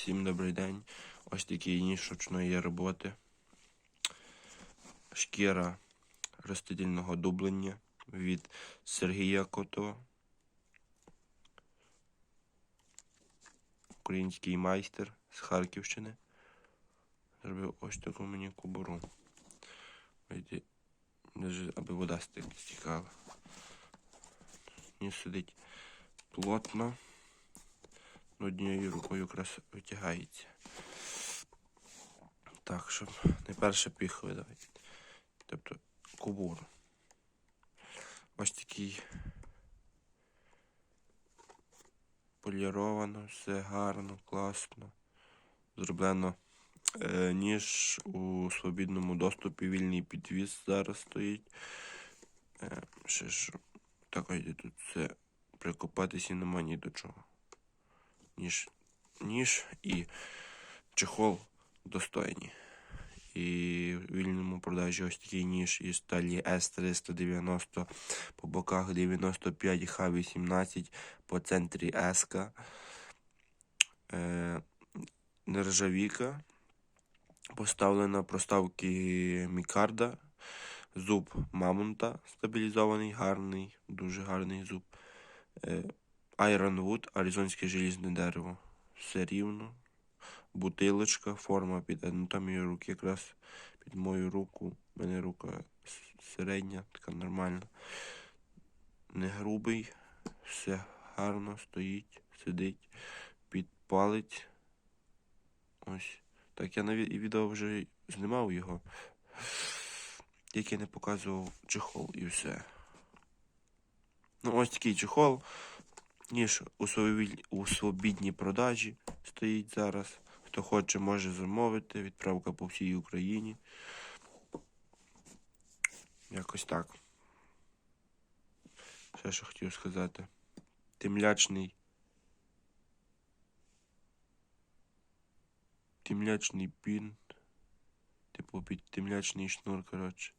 Всім добрий день. Ось такий ніж ручної роботи. Шкіра ростительного дублення від Сергія Котова. Український майстер з Харківщини. Зробив ось таку мені кубуру. Видите, аби вода стікала. Ніж сидить плотно. Однією рукою якраз витягається. Так, щоб найперше піх видавати. Тобто кубур. Ось такий поліровано, все гарно, класно. Зроблено е, ніж у свобідному доступі, вільний підвіз зараз стоїть. Е, ще ж так ось тут все прикопатися нема ні до чого ніж, ніж і чехол достойні. І в вільному продажі ось такий ніж із сталі С390 по боках 95 Х18 по центрі СК. Е, нержавіка. Поставлена проставки Мікарда. Зуб Мамонта стабілізований, гарний, дуже гарний зуб. Е, Ironwood, аризонське желізне дерево. Все рівно. Бутилочка, форма під анатомію руки, якраз під мою руку. У мене рука середня, така нормальна. Не грубий, все гарно стоїть, сидить, під палець. Ось. Так я на відео вже знімав його. Тільки не показував чехол і все. Ну, ось такий чехол ніж у, свобідній продажі стоїть зараз. Хто хоче, може замовити. Відправка по всій Україні. Якось так. Ще що хотів сказати. Темлячний. Темлячний пін. Типу під темлячний шнур, коротше.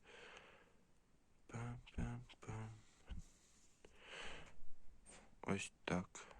Ось так.